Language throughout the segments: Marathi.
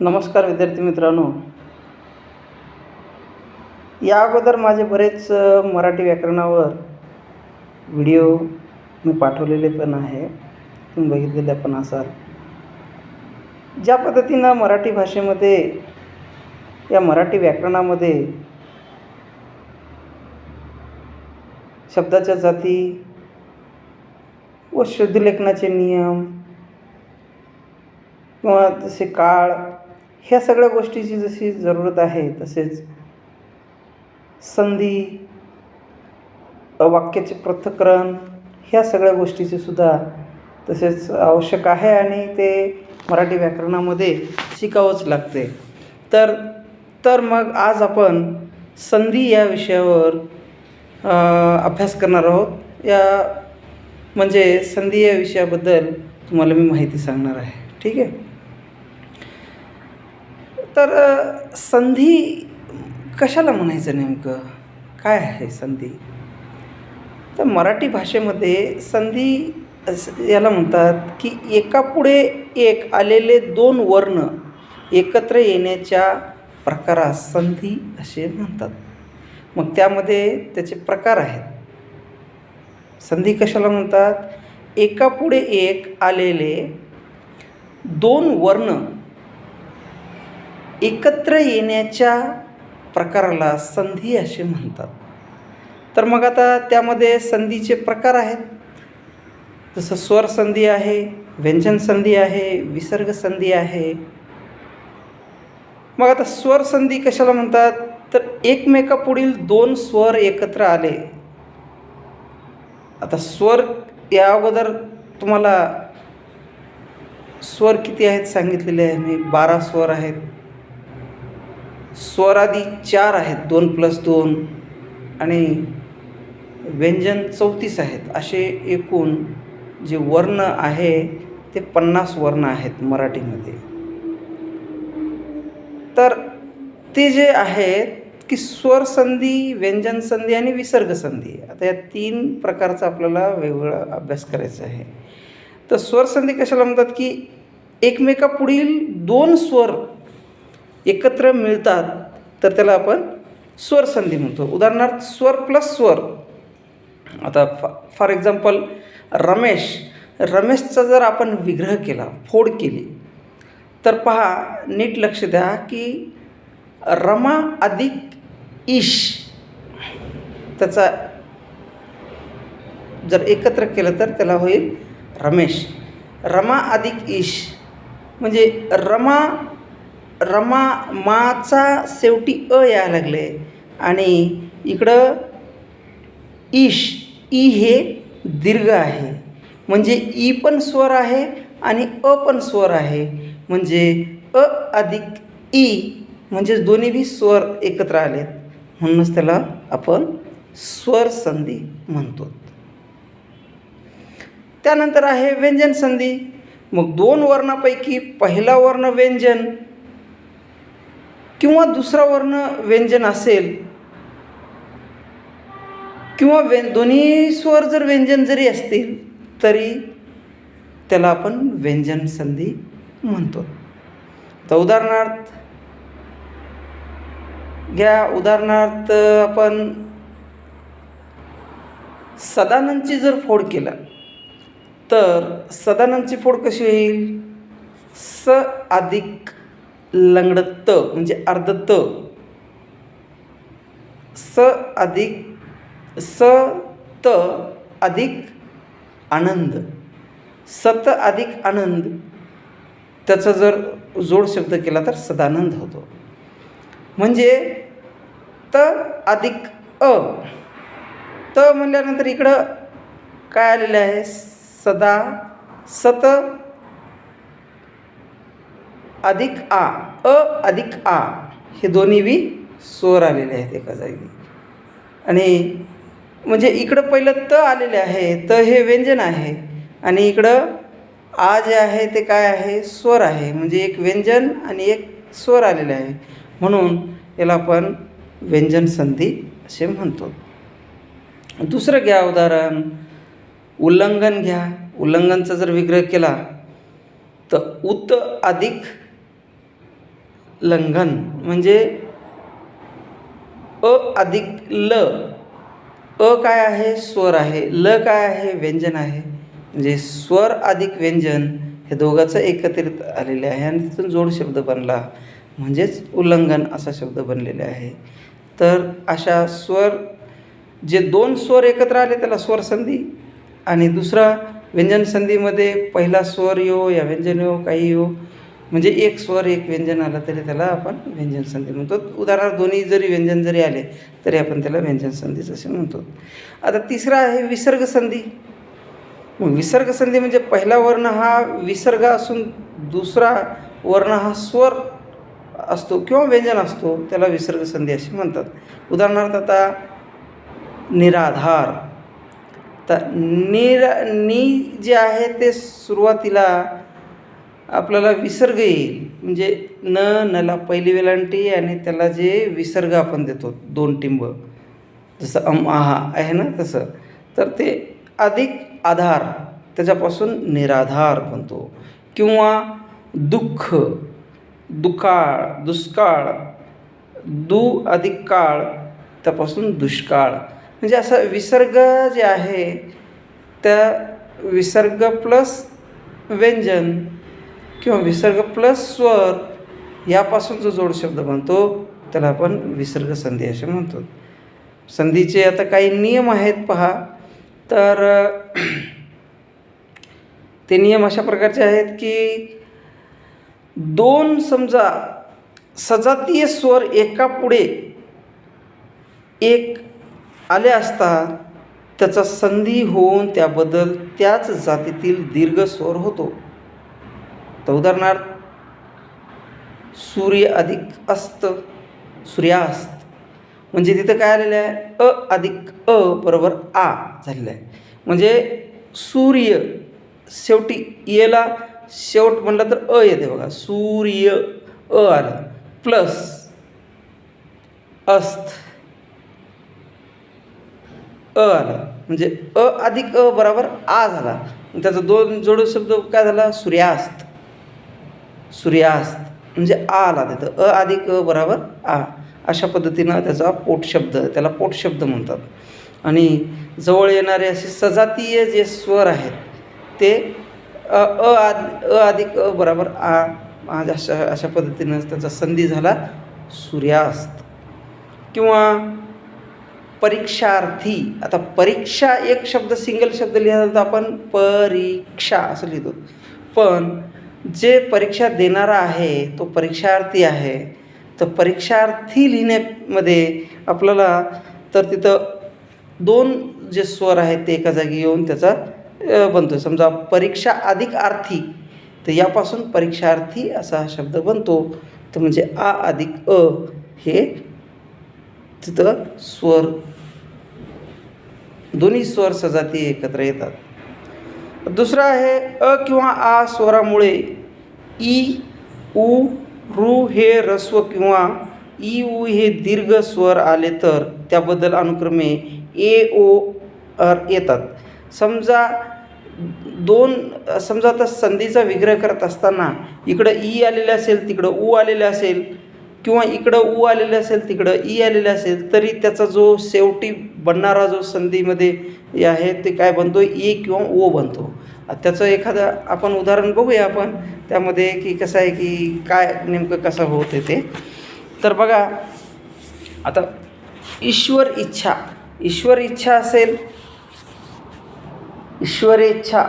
नमस्कार विद्यार्थी मित्रांनो. या अगोदर माझे बरेच मराठी व्याकरणावर व्हिडिओ मी पाठवलेले पण आहे. तुम्ही बघितलेले पण असाल. ज्या पद्धतीनं मराठी भाषेमध्ये या मराठी व्याकरणामध्ये शब्दाच्या जाती व शुद्धलेखनाचे नियम किंवा जसे काळ ह्या सगळ्या गोष्टीची जशी जरूरत आहे तसेच संधी वाक्याचे पृथक्करण ह्या सगळ्या गोष्टीचे सुद्धा तसेच आवश्यक आहे आणि ते मराठी व्याकरणामध्ये शिकावंच लागते. तर तर मग आज आपण संधी या विषयावर अभ्यास करणार आहोत. या म्हणजे संधी या विषयाबद्दल तुम्हाला मी माहिती सांगणार आहे. ठीक आहे? तर संधी कशाला म्हणायचं नेमकं? काय आहे संधी? तर मराठी भाषेमध्ये संधी याला म्हणतात की एकापुढे एक आलेले दोन वर्ण एकत्र येण्याच्या प्रकारास संधी असे म्हणतात. मग त्यामध्ये त्याचे प्रकार आहेत. संधी कशाला म्हणतात? एकापुढे एक आलेले दोन वर्ण एकत्र येण्याच्या प्रकाराला संधी असे म्हणतात. तर मग आता त्यामध्ये संधीचे प्रकार आहेत. जसं स्वर संधी आहे व्यंजन संधी आहे विसर्ग संधी आहे. मग आता स्वर संधी कशाला म्हणतात? तर एकमेकापुढील दोन स्वर एकत्र आले. आता स्वर या अगोदर तुम्हाला स्वर किती आहेत सांगितलेले आहे? मी बारा स्वर आहेत. स्वरादी चार आहेत दोन प्लस दोन. आणि व्यंजन चौतीस आहेत. असे एकूण जे वर्ण आहे ते पन्नास वर्ण आहेत मराठीमध्ये. तर ते जे आहेत की स्वर संधी व्यंजन संधी आणि विसर्ग संधी. आता या तीन प्रकारचा आपल्याला वेगवेगळा अभ्यास करायचा आहे. तर स्वर संधी कशाला म्हणतात की एकमेकापुढील दोन स्वर एकत्र मिळतात तर त्याला आपण स्वर संधी म्हणतो. उदाहरणार्थ स्वर प्लस स्वर. आता फॉ फॉर एक्झाम्पल रमेश. रमेशचा जर आपण विग्रह केला फोड केली तर पहा नीट लक्ष द्या की रमा अधिक ईश. त्याचा जर एकत्र केलं तर त्याला होईल रमेश. रमा अधिक ईश. म्हणजे रमा रमा माचा शेवटी अ यायला लागलं. आहे आणि इकडं ईश ई हे दीर्घ आहे. म्हणजे ई पण स्वर आहे आणि अ पण स्वर आहे. म्हणजे अ अधिक ई म्हणजेच दोन्ही बी स्वर एकत्र आलेत. म्हणूनच त्याला आपण स्वर संधी म्हणतो. त्यानंतर आहे व्यंजन संधी. मग दोन वर्णापैकी पहिला वर्ण व्यंजन किंवा दुसरा वर्ण व्यंजन असेल किंवा व्य दोन्ही स्वर जर व्यंजन जरी असतील तरी त्याला आपण व्यंजन संधी म्हणतो. तर उदाहरणार्थ घ्या उदाहरणार्थ आपण सदानंदची जर फोड केला तर सदानंदची फोड कशी होईल? स अधिक लंगडत त म्हणजे अर्ध त स अधिक स त अधिक आनंद. सत अधिक आनंद त्याचा जर जोड शब्द केला तर सदानंद होतो. म्हणजे त अधिक अ. त म्हणल्यानंतर इकडं काय आलेलं आहे? सदा सत अधिक आ अ अधिक आ हे दोन्ही वी स्वर आलेले आहेत एका जागी. आणि म्हणजे इकडं पहिलं त आलेले आहे त हे व्यंजन आहे आणि इकडं आ जे आहे ते काय आहे? स्वर आहे. म्हणजे एक व्यंजन आणि एक स्वर आलेले आहे. म्हणून याला आपण व्यंजन संधी असे म्हणतो. दुसरं घ्या उदाहरण. उल्लंघन घ्या. उल्लंघनचा जर विग्रह केला तर उत अधिक लंघन. म्हणजे अ अधिक ल. अ काय आहे? स्वर आहे. ल काय आहे? व्यंजन आहे. म्हणजे स्वर अधिक व्यंजन हे दोघांचं एकत्रित आलेले आहे आणि तिथून जोड शब्द बनला. म्हणजेच उल्लंघन असा शब्द बनलेला आहे. तर अशा स्वर जे दोन स्वर एकत्र आले त्याला स्वर संधी आणि दुसरा व्यंजन संधीमध्ये पहिला स्वर यो या व्यंजन यो काही यो म्हणजे एक स्वर एक व्यंजन आलं तरी त्याला आपण व्यंजन संधी म्हणतो. उदाहरणार्थ दोन्ही जरी व्यंजन जरी आले तरी आपण त्याला व्यंजन संधीच असे म्हणतो. आता तिसरा आहे विसर्ग संधी. मग विसर्ग संधी म्हणजे पहिला वर्ण हा विसर्ग असून दुसरा वर्ण हा स्वर असतो किंवा व्यंजन असतो त्याला विसर्ग संधी असे म्हणतात. उदाहरणार्थ आता निराधार. तर निर नी जे आहे ते सुरुवातीला आपल्याला विसर्ग येईल. म्हणजे न नला पहिली वेलांटी आणि त्याला जे विसर्ग आपण देतो दोन टिंब. जसं अम आहा आहे ना तसं. तर ते अधिक आधार त्याच्यापासून निराधार बनतो. किंवा दुःख दुकाळ दुष्काळ दु अधिक काळ त्यापासून दुष्काळ. म्हणजे असं विसर्ग जे आहे त्या विसर्ग प्लस व्यंजन किंवा विसर्ग प्लस स्वर यापासून जो जोड शब्द बनतो. त्याला आपण विसर्ग संधी असे म्हणतो. संधीचे आता काही नियम आहेत पहा. तर ते नियम अशा प्रकारचे आहेत की दोन समजा सजातीय स्वर एकापुढे एक आले असता त्याचा संधी होऊन त्याबद्दल त्याच जातीतील दीर्घ स्वर होतो. तर उदाहरणार्थ सूर्य अधिक अस्त सूर्यास्त. म्हणजे तिथं काय आलेलं आहे? अ अधिक अ बरोबर आ झालेलं आहे. म्हणजे सूर्य शेवटी येला शेवट म्हणलं तर अ येते बघा. सूर्य अ आलं. प्लस अस्त. अ आलं. म्हणजे अ अधिक अ बरोबर आ झाला. त्याचा दोन जोड शब्द काय झाला? सूर्यास्त. सूर्यास्त म्हणजे आ आला तिथं अ अधिक अ बरोबर आ. अशा पद्धतीनं त्याचा पोटशब्द त्याला पोटशब्द म्हणतात. आणि जवळ येणारे असे सजातीय जे स्वर आहेत ते अ अ आद अ अधिक अ बरोबर आ आज अशा अशा पद्धतीनं त्याचा संधी झाला सूर्यास्त. किंवा परीक्षार्थी आता परीक्षा एक शब्द सिंगल शब्द लिहिला तर आपण परीक्षा असं लिहितो. पण जे परीक्षा देणारा आहे तो परीक्षार्थी आहे तर परीक्षार्थी लिहिण्यामध्ये आपल्याला तर तिथं दोन जे स्वर आहेत ते एका जागी येऊन त्याचा बनतो समजा परीक्षा अधिक आर्थी तर यापासून परीक्षार्थी असा हा शब्द बनतो. तर म्हणजे आ अधिक अ हे तिथं स्वर दोन्ही स्वर सजाती एकत्र येतात. दुसरं आहे अ किंवा आ स्वरामुळे. ई उ रु हे रस्व किंवा ई उ हे दीर्घ स्वर आले तर त्याबद्दल अनुक्रमे ए ओ अर येतात. समजा दोन समजा आता संधीचा विग्रह करत असताना इकडं ई आलेलं असेल तिकडं ऊ आलेलं असेल किंवा इकडं उ आलेलं असेल तिकडं ई आलेलं असेल तरी त्याचा जो शेवटी बनणारा जो संधीमध्ये आहे ते काय बनतो? ई किंवा ओ बनतो. त्याचं एखादं आपण उदाहरण बघूया आपण. त्यामध्ये की कसं आहे की काय नेमकं कसं होते ते. तर बघा आता ईश्वर इच्छा. ईश्वर इच्छा असेल ईश्वरेच्छा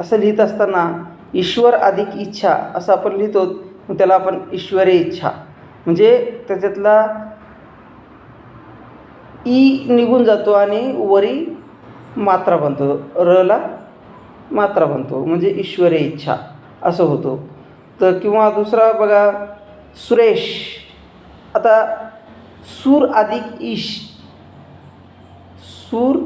असं लिहित असताना ईश्वर अधिक इच्छा असं आपण लिहितो. मग त्याला आपण ईश्वरे इच्छा. म्हणजे त्याच्यातला ई निघून जातो आणि वरी मात्रा बनतो. रला मात्रा बनतो. म्हणजे ईश्वरी इच्छा असं होतो. तर किंवा दुसरा बघा सुरेश. आता सूर अधिक ईश. सूर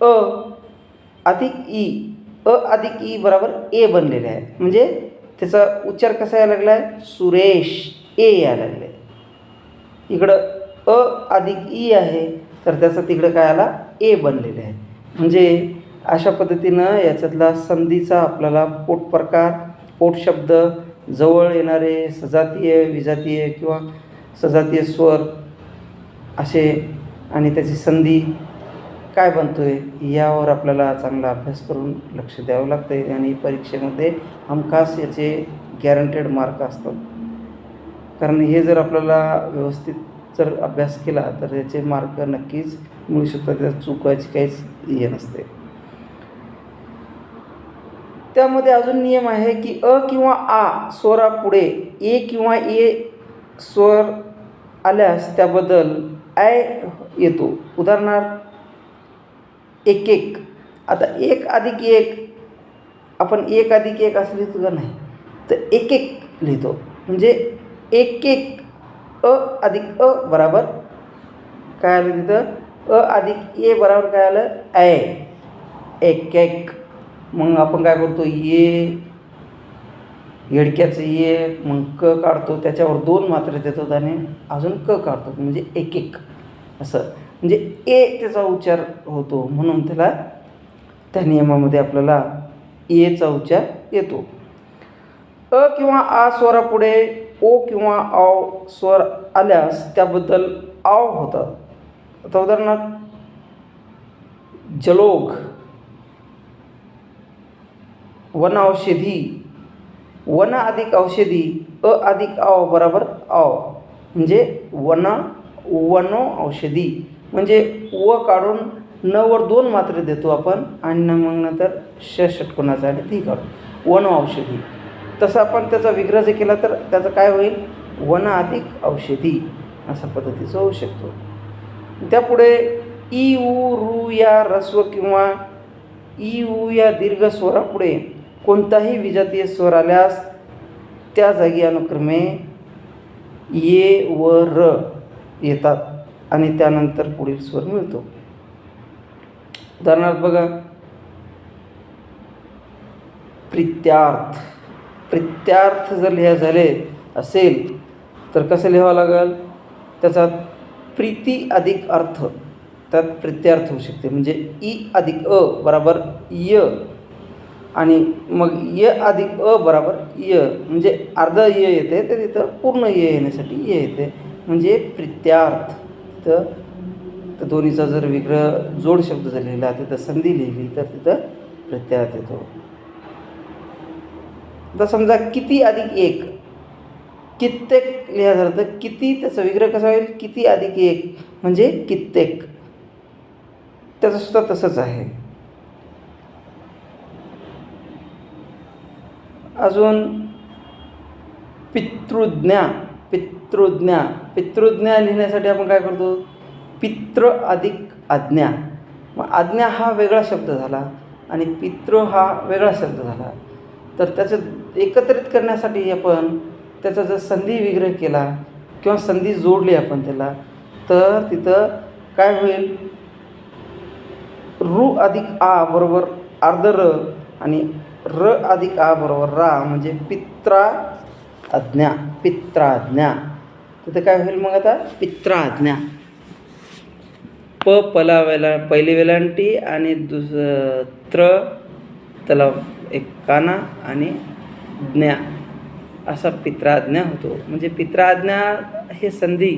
अ अधिक ई. अ अधिक ई बरोबर ए बनलेले आहे. म्हणजे त्याचा उच्चार कसा यायला लागला आहे सुरेश. ए यायला लागले. इकडं अ अधिक ई आहे तर त्याचा तिकडं काय आला? ए बनलेले आहे. म्हणजे अशा पद्धतीनं याच्यातला संधीचा आपल्याला पोट प्रकार पोट शब्द जवळ येणारे सजातीय विजातीय किंवा सजातीय स्वर असे आणि त्याची संधी काय बनतो आहे यावर आपल्याला चांगला अभ्यास करून लक्ष द्यावं लागतं आहे आणि परीक्षेमध्ये हमखास याचे गॅरंटेड मार्क असतात. कारण हे जर आपल्याला व्यवस्थित जर अभ्यास केला तर याचे मार्क नक्कीच मिळू शकतात. त्यात चुकायची काहीच हे नसते. त्यामध्ये अजून नियम आहे की अ किंवा आ स्वरापुढे ए किंवा ए स्वर आल्यास त्याबद्दल आय येतो. उदाहरणार्थ एक एक. आता एक अधिक एक आपण एक अधिक एक असं लिहितो का नाही? तर एक एक लिहितो. म्हणजे एक एक अ अधिक अ बराबर काय आलं तिथं? अ अधिक ए बराबर काय आलं? ए. एक एक. मग आपण काय करतो? ये येडक्याचं ये मग क काढतो त्याच्यावर दोन मात्र देतो आणि अजून क काढतो. म्हणजे एक एक. असं. म्हणजे ए त्याचा उच्चार होतो. म्हणून त्याला त्या नियमामध्ये आपल्याला एचा उच्चार येतो. अ किंवा आ स्वरापुढे ओ किंवा आव स्वर आल्यास त्याबद्दल आव होतं आता उदाहरणार्थ जलोग वन औषधी वन अधिक औषधी अ अधिक आव बराबर आव म्हणजे वन वनो औषधी. म्हणजे व काढून न वर दोन मात्र देतो आपण आणि न मग नंतर ष षटकोनाचा आणि ती काढतो. वन औषधी. तसं आपण त्याचा विग्रह जर केला तर त्याचं काय होईल? वन अधिक औषधी अशा पद्धतीचं होऊ शकतो. त्यापुढे ई उ रू या रस्व किंवा ई उ या दीर्घ स्वरापुढे कोणताही विजातीय स्वर आल्यास त्या जागी अनुक्रमे ये व र येतात आणि त्यानंतर पुढील स्वर मिळतो. उदाहरणार्थ बघा प्रित्यार्थ. प्रित्यार्थ जर लिहा झाले असेल तर कसं लिहावं लागेल? त्याचा प्रीती अधिक अर्थ त्यात प्रित्यार्थ होऊ शकते. म्हणजे ई अधिक अ बराबर य आणि मग य अधिक अ बराबर य. म्हणजे अर्ध य येते तर तिथं पूर्ण य येण्यासाठी य येते. म्हणजे प्रित्यार्थ. तिथं तर दोन्हीचा जर विग्रह जोड शब्द जर लिहिला तिथं संधी लिहिली तर तिथं प्रत्यार्थ येतो. आता समजा किती अधिक एक कित्येक लिहा झालं तर किती त्याचा विग्रह कसा होईल? किती अधिक एक म्हणजे कित्येक. त्याचंसुद्धा तसंच आहे. अजून पितृज्ञा पितृज्ञा पितृज्ञा लिहिण्यासाठी आपण काय करतो? पितृ अधिक आज्ञा. मग आज्ञा हा वेगळा शब्द झाला आणि पितृ हा वेगळा शब्द झाला. तर त्याचं एकत्रित करण्यासाठी आपण त्याचा जर संधी विग्रह केला किंवा संधी जोडली आपण त्याला तर तिथं काय होईल? रु अधिक आ बरोबर अर्ध र आणि र अधिक आ बरोबर रा म्हणजे पित्रा आज्ञा पित्राज्ञा तिथं काय होईल मग आता? पित्राज्ञा प पला वेला पहिली वेलांटी आणि दुस त्र त्याला एक काना आणि ज्ञा असा पित्राज्ञा होतो. म्हणजे पित्राज्ञा हे संधी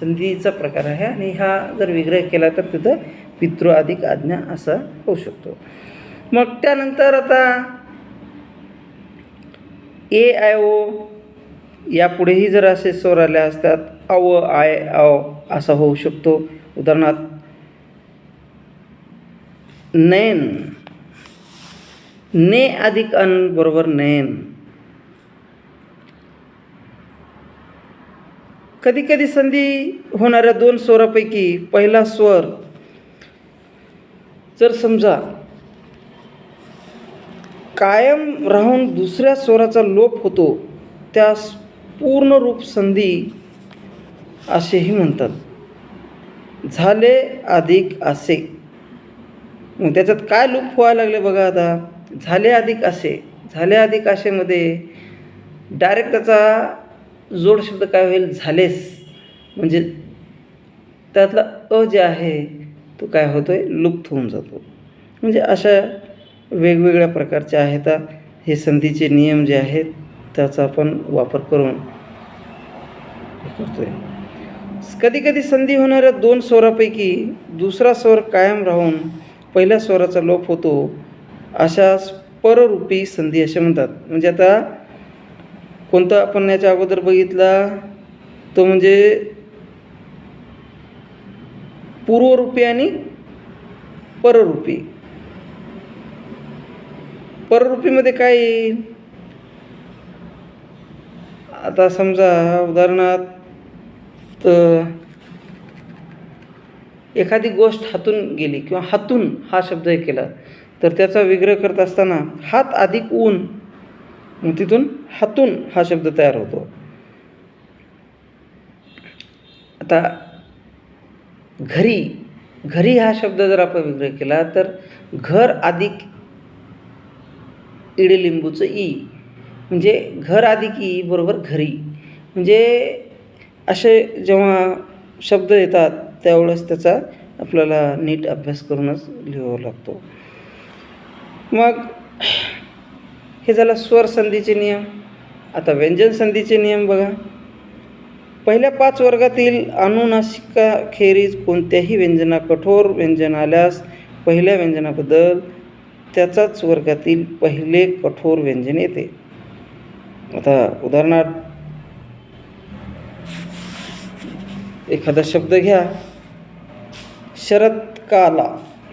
संधीचा प्रकार आहे आणि हा जर विग्रह केला तर तिथं पितृ अधिक आज्ञा असा होऊ शकतो. मग त्यानंतर आता ए आय ओ यापुढेही जर असे स्वर आले असतात अव आय अव असा होऊ शकतो. उदाहरणार्थ नैन ने अधिक अन बरोबर नयन. कधी कधी संधी होणाऱ्या दोन स्वरापैकी पहिला स्वर जर समजा कायम राहून दुसऱ्या स्वराचा लोप होतो त्यास पूर्ण रूप संधी असेही म्हणतात. झाले अधिक असे. मग त्याच्यात काय लूप व्हायला लागले बघा आता. झाले अधिक असे झाले अधिक असेमध्ये डायरेक्ट त्याचा जोड शब्द काय होईल? झालेस. म्हणजे त्यातला अ जे आहे तो काय होतो आहे लुप्त होऊन जातो. म्हणजे अशा वेगवेगळ्या प्रकारच्या आहेत. हे संधीचे नियम जे आहेत त्याचा आपण वापर करून करतो करतोय. कधी कधी संधी होणाऱ्या दोन स्वरापैकी दुसरा स्वर कायम राहून पहिल्या स्वराचा लोप होतो. अशा पररूपी संधी असे म्हणतात. म्हणजे आता कोणता आपण याच्या अगोदर बघितला तो म्हणजे पूर्वरूपी आणि पररूपी. पररूपीमध्ये काय येईल? आता समजा उदाहरणार्थ एखादी गोष्ट हातून गेली किंवा हातून हा शब्द हे केला तर त्याचा विग्रह करत असताना हात अधिक ऊन मग तिथून हातून हा शब्द तयार होतो. आता घरी घरी हा शब्द जर आपण विग्रह केला तर घर अधिक इडेलिंबूचं ई. म्हणजे घर अधिक ई बरोबर घरी. म्हणजे असे जेव्हा शब्द येतात त्यावेळेस त्याचा आपल्याला नीट अभ्यास करूनच लिहावा लागतो. मग हे झालं स्वर संधीचे नियम. आता व्यंजन संधीचे नियम बघा. पहिल्या पाच वर्गातील अनुनासिकाखेरीज कोणत्याही व्यंजना कठोर व्यंजन आल्यास पहिल्या व्यंजनाबद्दल त्याचाच वर्गातील पहिले कठोर व्यंजन येते. आता उदाहरणार्थ एखादा शब्द घ्या.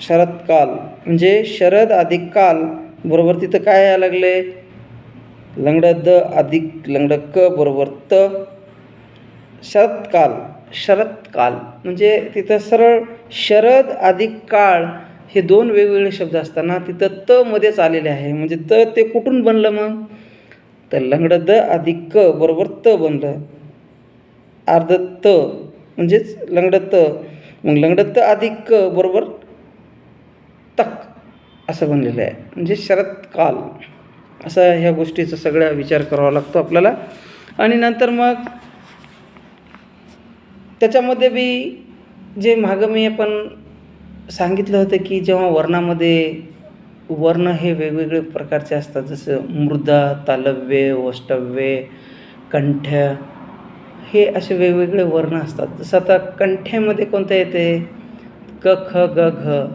शरदकाल म्हणजे शरद अधिक काल. बरोबर तिथं काय यायला लागले? लंगड द अधिक लंगड क बरोबर त शरदकाल शरदकाल म्हणजे तिथं सरळ शरद अधिक काळ हे दोन वेगवेगळे शब्द असताना तिथं त मध्येच आलेले आहे. म्हणजे त ते कुठून बनलं मग? तर लंगड द अधिक क बरोबर त बनलं. अर्ध त म्हणजेच लंगड त मग लंगड त अधिक क बरोबर असं बनलेलं आहे. म्हणजे शरदकाल असा ह्या गोष्टीचा सगळा विचार करावा लागतो आपल्याला. आणि नंतर मग त्याच्यामध्ये बी जे मागं मी आपण सांगितलं होतं की जेव्हा वर्णामध्ये वर्ण हे वेगवेगळे प्रकारचे असतात जसं मृदा तालव्य वष्टव्य कंठ हे असे वेगवेगळे वर्ण असतात. जसं आता कंठ्यामध्ये कोणतं येते? क ख ग घ.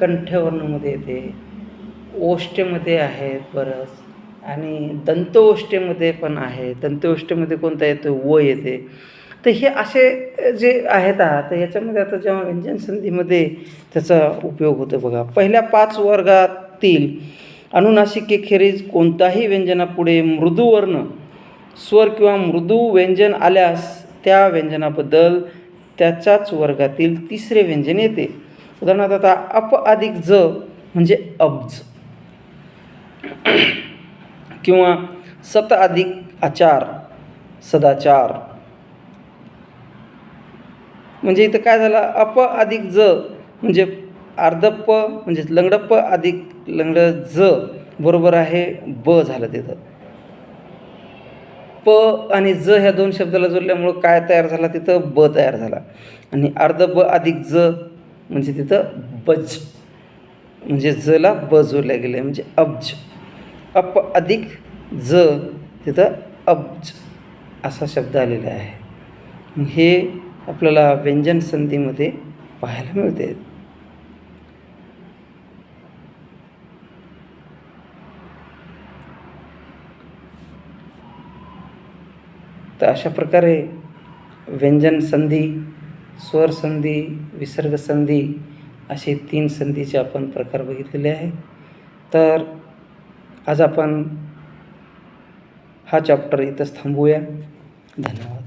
कंठवर्णामध्ये येते. ओष्टेमध्ये आहेत बरंच. आणि दंतओष्टेमध्ये पण आहे. दंतओष्टेमध्ये कोणता येतो व येते. तर हे असे जे आहेत आ तर याच्यामध्ये आता जेव्हा व्यंजन संधीमध्ये त्याचा उपयोग होतो बघा. पहिल्या पाच वर्गातील अनुनासिकेखेरीज कोणताही व्यंजनापुढे मृदुवर्ण स्वर किंवा मृदू व्यंजन आल्यास त्या व्यंजनाबद्दल त्याच्याच वर्गातील तिसरे व्यंजन येते. उदाहरणार्थ आता अप अधिक ज म्हणजे अब्ज. किंवा सत अधिक आचार सदाचार. म्हणजे इथं काय झालं? अप अधिक ज म्हणजे अर्धप्प म्हणजे लंगडप्प अधिक लंगड ज बरोबर आहे ब झालं तिथं. प आणि ज ह्या दोन शब्दाला जोडल्यामुळं काय तयार झाला? तिथं ब तयार झाला. आणि अर्ध ब अधिक ज म्हणजे तिथं बज. म्हणजे जला ब जोडल्या गेले म्हणजे अब्ज. अप अधिक ज तिथं अब्ज असा शब्द आलेला आहे. हे आपल्याला व्यंजन संधीमध्ये पाहायला मिळते. तर अशा प्रकारे व्यंजन संधी स्वर संधी विसर्ग संधी असे तीन संधीचे आपण प्रकार बघितलेले आहे तर आज आपण हा चॅप्टर इथंच थांबूया. धन्यवाद.